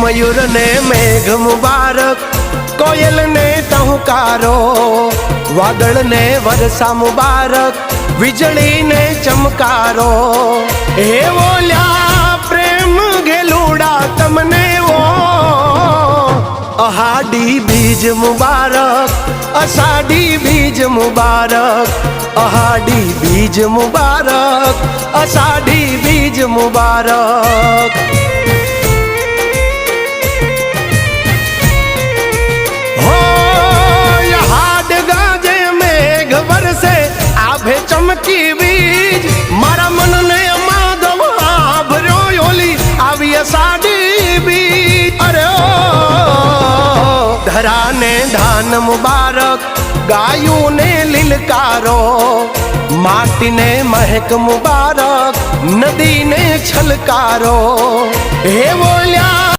મયુર ને મેઘ મુબારક કોયલ ને ટહુકારો વાદળ ને વરસા મુબારક વીજળી ને ચમકારો. હે બોલ્યા પ્રેમ ઘેલુડા તમને ઓ, અહાડી બીજ મુબારક, અષાઢી બીજ મુબારક, અહાડી બીજ મુબારક, અષાઢી બીજ મુબારક. આભે ચમકી બીજ. મારા મનને માધવ આભર્યો ઓલી આવી સાડી બીજ. અરે ધરાને ધાન મુબારક ગાયું ને લીલકારો, માટીને મહેક મુબારક, નદીને છલકારો. હે બોલ્યા